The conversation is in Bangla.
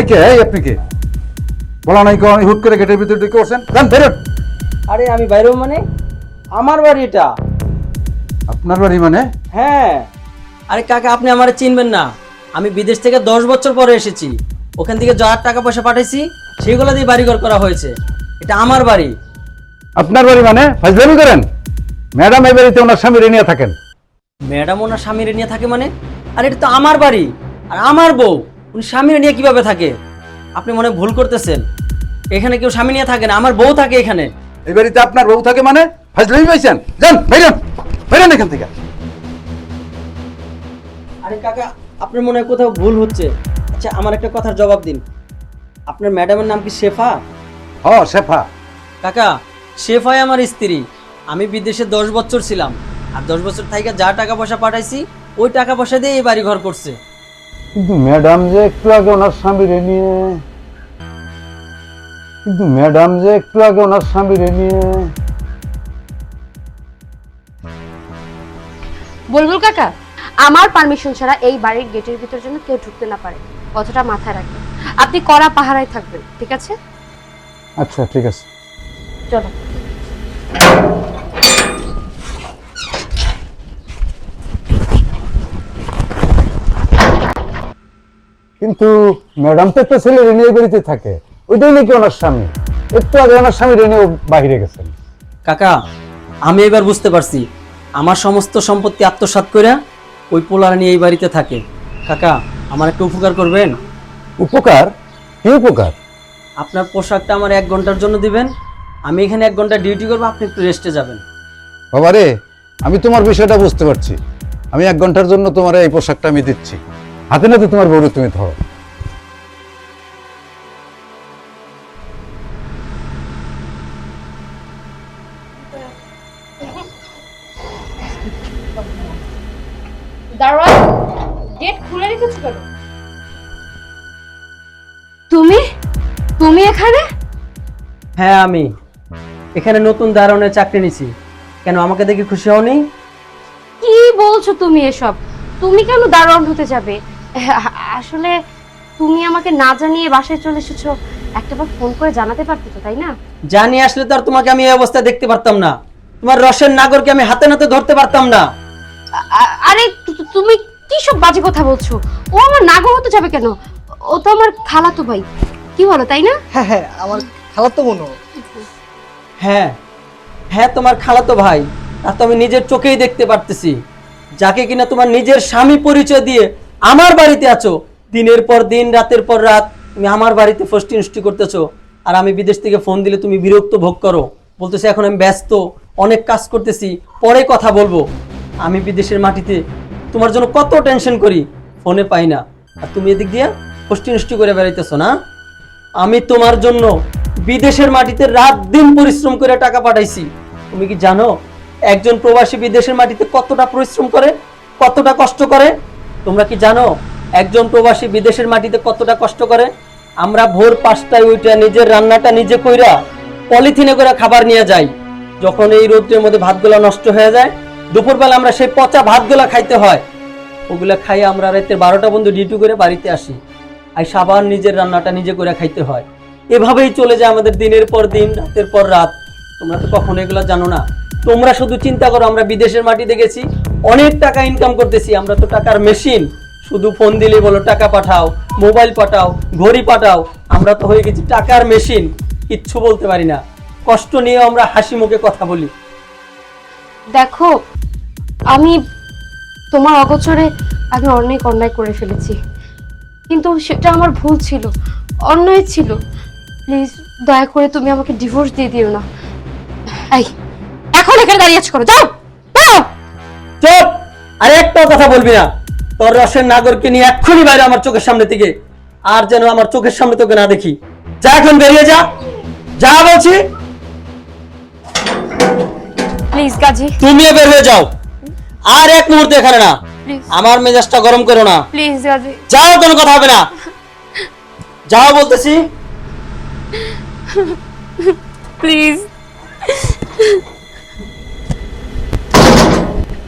এই কে এই আপনি কে? বলা নাই কোন হুট করে গেটের ভিতরে ঢুকে বসেন যান বেরোন। আরে আমি বাইরেও মানে? আমার বাড়ি এটা। আপনার বাড়ি মানে? হ্যাঁ। আরে কাকা আপনি আমারে চিনবেন না। আমি বিদেশ থেকে দশ বছর পরে এসেছি। ওখান থেকে যা টাকা পয়সা পাঠাইছি সেগুলো দিয়ে বাড়িঘর করা হয়েছে। এটা আমার বাড়ি। আপনার বাড়ি মানে? ফাজলামি করেন। ম্যাডাম এই বাড়িতে ওনার স্বামী নিয়ে থাকেন। ম্যাডাম ওনার স্বামী নিয়ে থাকে মানে? আর এটা তো আমার বাড়ি। আর আমার বউ। উনি স্বামীর নিয়ে কীভাবে থাকে? আপনি মনে ভুল করতেছেন। এখানে কেউ স্বামী নিয়ে থাকে না আমার বউ থাকে এখানে। এই বাড়িতে আপনার বউ থাকে মানে? ফাজলামি পাইছেন? যান বেরোন বেরোন এখান থেকে। আরে কাকা আপনার মনে হয় কোথাও ভুল হচ্ছে। আচ্ছা আমার একটা কথার জবাব দিন। আপনার ম্যাডামের নাম কি শেফা? হ শেফা। কাকা শেফাই আমার স্ত্রী। আমি বিদেশে দশ বছর ছিলাম। আর দশ বছর থেকে যা টাকা পয়সা পাঠাইছি ওই টাকা পয়সা দিয়ে এই বাড়ি ঘর করছে। কিন্তু ম্যাডাম যে একটু আগে ওনার স্বামীরে নিয়ে কিন্তু ম্যাডাম যে একটু আগে ওনার স্বামীরে নিয়ে। বুলবুল কাকা আমার পারমিশন ছাড়া এই বাড়ির গেটের ভিতর যেন কেউ ঢুকতে না পারে। কথাটা মাথায় রাখবেন। আপনি কড়া পাহারায় থাকবেন ঠিক আছে? আচ্ছা ঠিক আছে। চলো। কিন্তু ম্যাডাম তো একটা ছেলে রেনিয়ে বাড়িতে থাকে। ওইটাই নাকি ওনার স্বামী? একটু আগে ওনার স্বামী রেনিয়ে বাহিরে গেছেন। কাকা আমি এবার বুঝতে পারছি। আমার সমস্ত সম্পত্তি আত্মসাৎ করে ওই পোলার নিয়ে এই বাড়িতে থাকে। কাকা আমার একটা উপকার করবেন? উপকার? কি উপকার? আপনার পোশাকটা আমার এক ঘণ্টার জন্য দিবেন। আমি এখানে এক ঘণ্টা ডিউটি করব আপনি একটু রেস্টে যাবেন। বাবা রে আমি তোমার বিষয়টা বুঝতে পারছি। আমি এক ঘণ্টার জন্য তোমার এই পোশাকটা আমি দিচ্ছি। হাতে নাতে তোমার বউরে তুমি ধরো। দারোয়ান গেট খুলে রেখেছো কেন? তুমি? তুমি এখানে? হ্যাঁ আমি। এখানে নতুন দারণের চাকরি নিছি। কেন আমাকে দেখে খুশি হওনি? কি বলছো তুমি এসব? তুমি কেন দারোয়ান হতে যাবে? আসলে তুমি আমাকে না জানিয়ে বাসায় চলে এসেছ একটাবার ফোন করে জানাতে পারতে তো তাই না? জানি আসলে তো আর তোমাকে আমি এই অবস্থায় দেখতে পারতাম না। তোমার রসের নাগরকে আমি হাতে নাতে ধরতে পারতাম না। আরে তুমি কি সব বাজে কথা বলছো? ও আমার নাগর হতে যাবে কেন? ও তো আমার খালাতো ভাই। কি বলো তাই না? হ্যাঁ হ্যাঁ আমার খালাতো বোনও। হ্যাঁ হ্যাঁ তোমার খালাতো ভাই। তা তো আমি নিজের চোখেই দেখতে পারতেছি। যাকে কিনা তোমার নিজের স্বামী পরিচয় দিয়ে আমার বাড়িতে আছো, দিনের পর দিন, রাতের পর রাত, তুমি আমার বাড়িতে ফষ্টি নষ্টি করতেছো, আর আমি বিদেশ থেকে ফোন দিলে তুমি বিরক্ত ভোগ করো। বলতেছে, এখন আমি ব্যস্ত, অনেক কাজ করতেছি, পরে কথা বলব। আমি বিদেশের মাটিতে তোমার জন্য কত টেনশন করি, ফোনে পাই না। আর তুমি এদিক দিয়ে ফষ্টি নষ্টি করে বেড়াইতেছো না? আমি তোমার জন্য বিদেশের মাটিতে রাত দিন পরিশ্রম করে টাকা পাঠাইছি। তুমি কি জানো, একজন প্রবাসী বিদেশের মাটিতে কতটা পরিশ্রম করে, কতটা কষ্ট করে? তোমরা কি জানো, একজন প্রবাসী বিদেশের মাটিতে কতটা কষ্ট করে? আমরা ভোর পাঁচটায় উঠে নিজের রান্নাটা নিজে কইরা পলিথিনে করে খাবার নিয়ে যাই। যখন এই রোদ্রের মধ্যে ভাতগুলো নষ্ট হয়ে যায়, দুপুরবেলা আমরা সেই পচা ভাতগুলা খাইতে হয়। ওগুলা খাই আমরা রাতে বারোটা বন্ধু ডিউটি করে বাড়িতে আসি। আর সাবান নিজের রান্নাটা নিজে করে খাইতে হয়। এভাবেই চলে যায় আমাদের দিনের পর দিন, রাতের পর রাত। তোমরা তো কখনো এগুলো জানো না। তোমরা শুধু চিন্তা করো, আমরা বিদেশের মাটিতে গেছি। অনেক টাকা ইনকাম করতেছি, আমরা তো টাকার মেশিন শুধু ফোন দিলে বলো, টাকা পাঠাও মোবাইল পাঠাও, ঘড়ি পাঠাও, আমরা তো হয়ে গেছি টাকার মেশিন কিচ্ছু বলতে পারি না। কষ্ট নিয়েও আমরা হাসি মুখে কথা বলি। দেখো, আমি তোমার অগোচরে আমি অনেক অন্যায় করে ফেলেছি। কিন্তু সেটা আমার ভুল ছিল, অন্যায় ছিল। প্লিজ, দয়া করে তুমি আমাকে ডিভোর্স দিয়ে দিও না। এই, এখন এখানে দাঁড়িয়ে করো যাও! আর একটাও কথা বলবি না। তোর রসের নাগরকে নিয়ে এক্ষুনি বাইরে আমার চোখের সামনে থেকে। আর যেন আমার চোখের সামনে তোকে না দেখি। যা এখন বেরিয়ে যা। যা বলছি। প্লিজ গাজি। তুমিও বের হয়ে যাও। আর এক মুহূর্তে এখানে না। আমার মেজাজটা গরম করো না। প্লিজ গাজি। যাও কোনো কথা হবে না। যাও বলতেছি। প্লিজ।